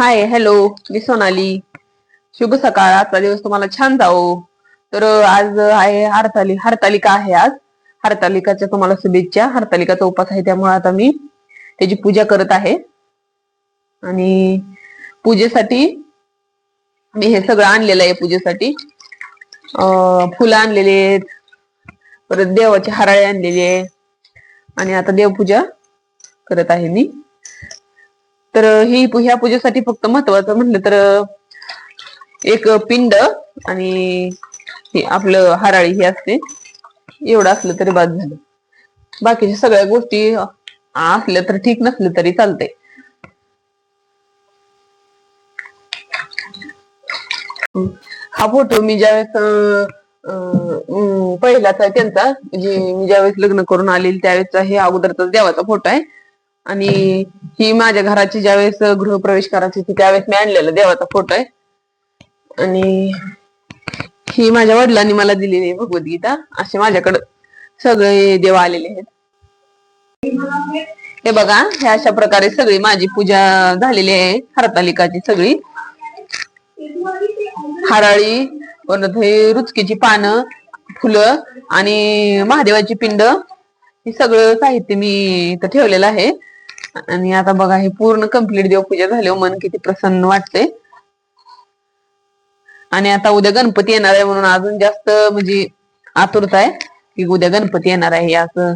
Hi hello मी सोनाली. शुभ सकाळ. आजचा दिवस तुम्हाला छान जाओ तर आज आहे हरताली हरतालिका आहे आज. हरतालिकाच्या तुम्हाला शुभेच्छा. हरतालिकाचा उपास आहे त्यामुळे आता मी त्याची पूजा करत आहे. आणि पूजेसाठी मी हे सगळं आणलेलं आहे पूजेसाठी. फुलं आणलेले आहेत. परत देवाचे हराळे आणलेले आहे. आणि आता देवपूजा करत आहे मी. तर ही ह्या पूजेसाठी फक्त महत्वाचं म्हटलं तर एक पिंड आणि आपलं हराळी हे असते. एवढं असलं तरी बाद झालं. बाकीच्या सगळ्या गोष्टी असल्या तर ठीक नसलं तरी चालतंय. हा फोटो मी ज्यावेळेस पहिलाच आहे त्यांचा म्हणजे मी ज्यावेळेस लग्न करून आलेली त्यावेळेस हे अगोदरचा देवाचा फोटो आहे. आणि ही माझ्या घराची ज्यावेळेस गृहप्रवेश करायची होती त्यावेळेस मी आणलेला देवाचा फोटो आहे. आणि ही माझ्या वडिलांनी मला दिलेली आहे भगवद्गीता. असे माझ्याकडे सगळे देव आलेले आहेत. हे बघा हे अशा प्रकारे सगळी माझी पूजा झालेली आहे. हरतालिकाची सगळी. हराळी परत हे रुचकीची पानं फुलं आणि महादेवाची पिंड हे सगळं साहित्य मी इथं ठेवलेलं आहे. आणि आता बघा हे पूर्ण कंप्लीट देवपूजा झाल्यावर हो, मन किती प्रसन्न वाटते आणि आता उद्या गणपती येणार आहे म्हणून अजून जास्त म्हणजे आतुरता आहे की उद्या गणपती येणार आहे असं.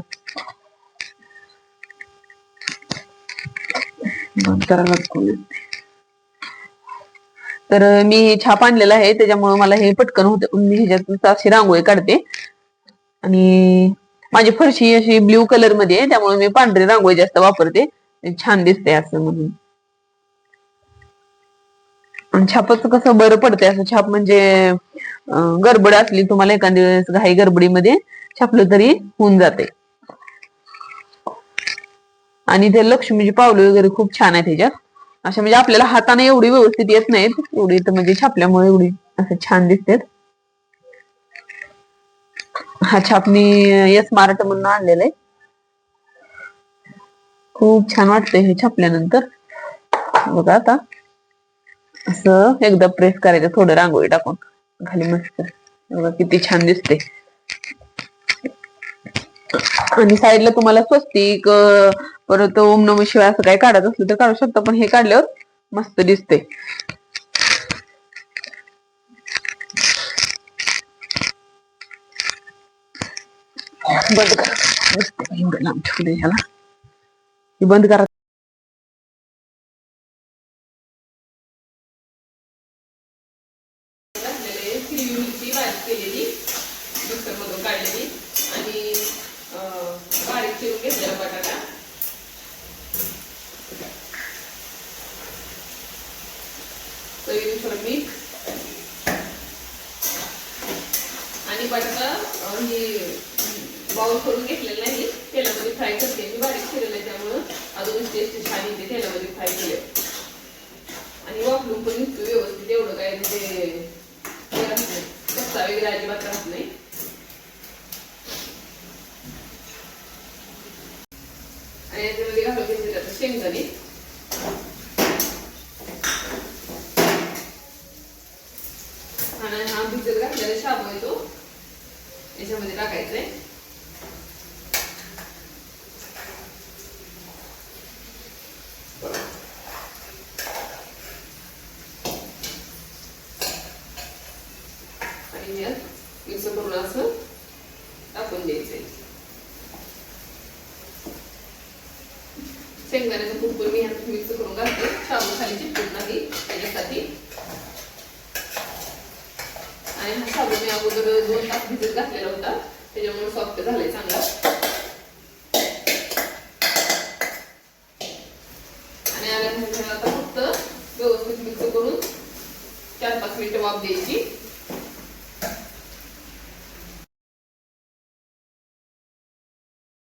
तर मी हे छाप आणलेला आहे त्याच्यामुळे मला हे पटकन होत. मी ह्याच्यात अशी रांगोळी काढते. आणि माझी फरशी अशी ब्ल्यू कलरमध्ये आहे त्यामुळे मी पांढरी रांगोळी जास्त वापरते. छान दिसते असं म्हणून. छापच कसं बरं पडतंय असं छाप म्हणजे गडबड असली तुम्हाला एखाद्या वेळेस घाई गडबडीमध्ये छापलं तरी होऊन जाते आणि ते लक्ष्मीची पावलं वगैरे खूप छान आहे त्याच्यात अशा म्हणजे आपल्याला हाताने एवढी व्यवस्थित येत नाहीत एवढी तर म्हणजे छापल्यामुळे एवढी असं छान दिसते हा छाप मी यस मार्ट म्हणून आणलेला आहे. खूप छान वाटतंय हे छापल्यानंतर. बघा आता. असं एकदा प्रेस करायचं थोडं रांगोळी टाकून. खाली मस्त. बघा किती छान दिसते आणि साईडला तुम्हाला स्वस्तिक परत ओम नम शिवाय असं काही काढत असलं तर काढू शकता पण हे काढल्यावर मस्त दिसते बंद करा लांब ह्याला चिरून घेतलेला बटाटा चवीनुसार मीठ आणि बटाटा अं, हे बाउल करून घेतलेलं नाही. तेलामध्ये फ्राय करते मी. बारीक केलेलं आहे त्यामुळं. अजून टेस्ट छान येते तेलामध्ये फ्राय केले आणि वापरून पण निघतो व्यवस्थित. एवढं काय म्हणजे हे राहत कच्चा वगैरे अजिबात राहत नाही. आणि याच्यामध्ये घालून घेतले जातं शेंगदाणे. आणि हा भिजत घातलेला शाबू आहे तो. याच्यामध्ये टाकायचा आहे यात मिक्स करून असं टाकून द्यायचंय शेंगदाण्याचं कुरकुर मी ह्यात मिक्स करून घालते शाबू खाली चिटकत नाही त्याच्यासाठी आणि हा शाबू मी अगोदर दोन तास भिजत घातलेला होता त्याच्यामुळे सॉफ्ट झालाय चांगला आणि आल्यानंतर आता फक्त व्यवस्थित मिक्स करून चार पाच मिनिटं वाफ द्यायची